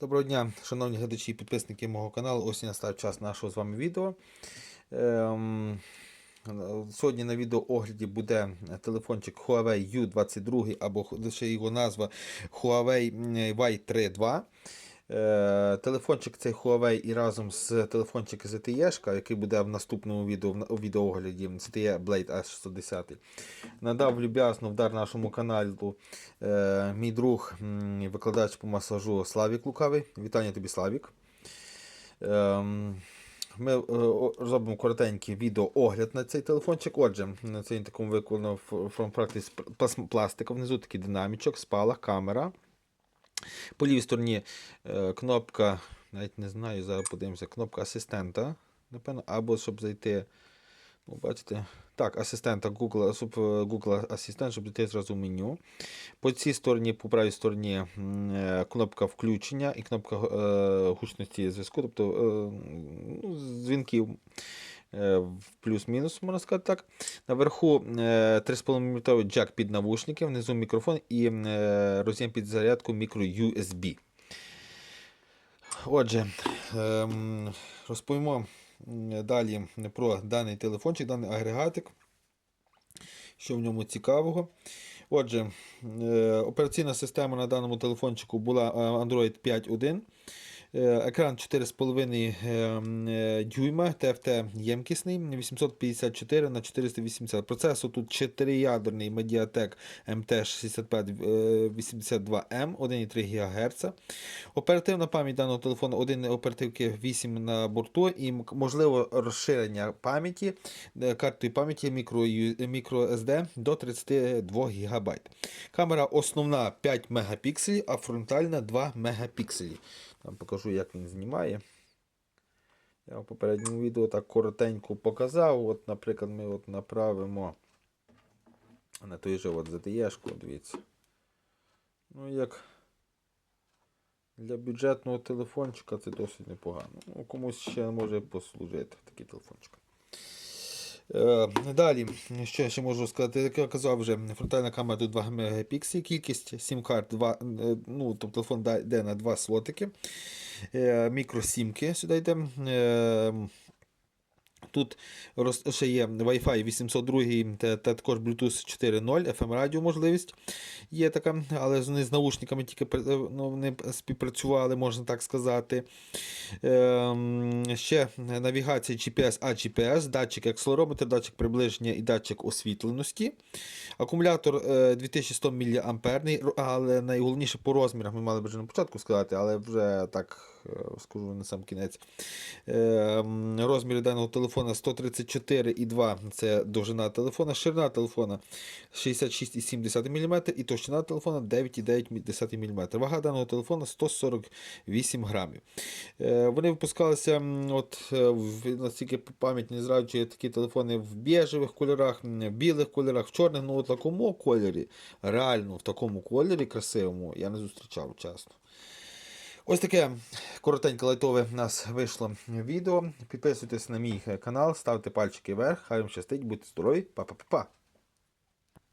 Доброго дня, шановні глядачі і підписники мого каналу. Ось і настав час нашого з вами відео. Ем, Сьогодні на відео огляді буде телефончик Huawei U22 або лише його назва Huawei Y3 2. Е, Телефончик цей Huawei і разом з телефончиком ZTE, який буде в наступному відео у відеоогляді ZTE Blade S610, надав люб'язно в дар нашому каналу е, мій друг, викладач по масажу Славік Лукавий. Вітання тобі, Славік. Ем, Ми е, зробимо коротенький відеоогляд на цей телефончик. Отже, на цей такому виконано From Practice. Внизу такий динамічок, спалах, камера. По лівій стороні е, кнопка, навіть не знаю, зараз подивимося, кнопка асистента. Напевно, або щоб зайти. Ну, бачите, так, асистента Google, е, Google Асистент, щоб зайти зразу в меню. По цій стороні, по правій стороні е, кнопка включення і кнопка гучності зв'язку, тобто е, ну, дзвінків плюс-мінус, можна сказати так. Наверху е, 3,5 мм джек під навушники, внизу мікрофон і е, роз'єм під зарядку micro USB. Отже, ем, розповімо далі про даний телефончик, даний агрегатик, що в ньому цікавого. Отже, е, операційна система на даному телефончику була е, Android 5.1. Е, Екран 4,5 е, е, дюйма, TFT ємкісний, 854 на 480. Процесор тут 4-ядерний Mediatek MT6582M, 1,3 ГГц. Оперативна пам'ять даного телефону 1 оперативки 8 на борту і можливо розширення пам'яті картою пам'яті microSD до 32 ГБ. Камера основна 5 мегапікселів, а фронтальна 2 мегапікселі. Вам покажу, як він знімає. Я в попередньому відео так коротенько показав. От, наприклад, ми от направимо на той же от ZTE-шку, дивіться. Ну, як для бюджетного телефончика це досить непогано. Ну, комусь ще може послужити такий телефончик. Е, Далі, що я ще можу сказати, як я казав вже, фронтальна камера до 2 мегапікселі, кількість сім-карт 2, е, ну, тобто телефон йде на 2 слотики, Е, мікросімки сюди йде. Е, Тут ще є Wi-Fi 802 та, та також Bluetooth 4.0, FM радіо можливість є така, але вони з наушниками тільки ну, вони співпрацювали, можна так сказати. Ем, ще навігація GPS, а GPS, датчик акселерометр, датчик приближення і датчик освітленості. Акумулятор е, 2100 мА, але найголовніше по розмірах ми мали б вже на початку сказати, але вже так е, скажу на сам кінець. Ем, Розміри даного телефона 134,2 це довжина телефона, ширина телефона 66,7 мм і товщина телефона 9,9 мм. Вага даного телефона 148 грамів. Е, Вони випускалися, от, е, наскільки пам'ять не зраджує, такі телефони в біжевих кольорах, в білих кольорах, в чорних, ну в такому кольорі, реально в такому кольорі красивому я не зустрічав часто. Ось таке коротеньке лайтове в нас вийшло відео. Підписуйтесь на мій канал, ставте пальчики вверх, хай вам щастить, будьте здорові, па-па-па-па.